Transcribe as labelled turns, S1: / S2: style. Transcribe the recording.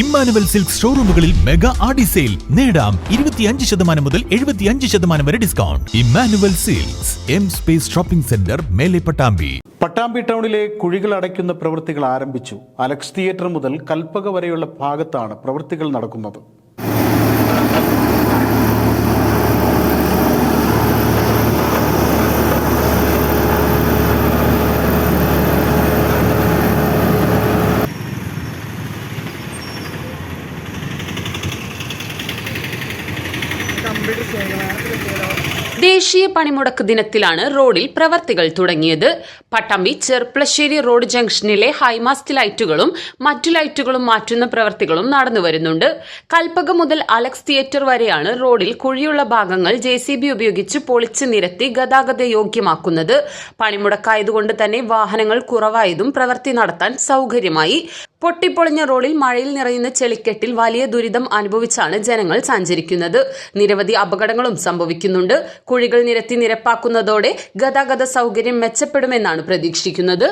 S1: Emmanuel silk ഷോറൂമുകളിൽ mega Aadi sale. നേടാം ഇരുപത്തിയഞ്ച് ശതമാനം മുതൽ എഴുപത്തിയഞ്ച് ശതമാനം വരെ discount Emmanuel silks M space shopping centre മേലെ പട്ടാമ്പി.
S2: പട്ടാമ്പി ടൗണിലെ കുഴികൾ അടയ്ക്കുന്ന പ്രവൃത്തികൾ ആരംഭിച്ചു. അലക്സ് തിയേറ്റർ മുതൽ കൽപ്പക വരെയുള്ള ഭാഗത്താണ് പ്രവൃത്തികൾ നടക്കുന്നത്.
S3: ദേശീയ പണിമുടക്ക് ദിനത്തിലാണ് റോഡിൽ പ്രവർത്തികൾ തുടങ്ങിയത്. പട്ടാമ്പി ചെർപ്പളശ്ശേരി റോഡ് ജംഗ്ഷനിലെ ഹൈമാസ്റ്റ് ലൈറ്റുകളും മറ്റു ലൈറ്റുകളും മാറ്റുന്ന പ്രവർത്തികളും നടന്നു വരുന്നുണ്ട്. കൽപ്പക മുതൽ അലക്സ് തിയേറ്റർ വരെയാണ് റോഡിൽ കുഴിയുള്ള ഭാഗങ്ങൾ ജെ ഉപയോഗിച്ച് പൊളിച്ച് നിരത്തി ഗതാഗത യോഗ്യമാക്കുന്നത്. പണിമുടക്കായതുകൊണ്ട് തന്നെ വാഹനങ്ങൾ കുറവായതും പ്രവൃത്തി നടത്താൻ സൗകര്യമായി. പൊട്ടിപ്പൊളിഞ്ഞ റോഡിൽ മഴയിൽ നിറയുന്ന ചെളിക്കെട്ടിൽ വലിയ ദുരിതം അനുഭവിച്ചാണ് ജനങ്ങൾ സഞ്ചരിക്കുന്നത്. നിരവധി അപകടങ്ങളും സംഭവിക്കുന്നുണ്ട്. കുഴികൾ നിരത്തി നിരപ്പാക്കുന്നതോടെ ഗതാഗത സൗകര്യം മെച്ചപ്പെടുമെന്നാണ് പ്രതീക്ഷിക്കുന്നത്.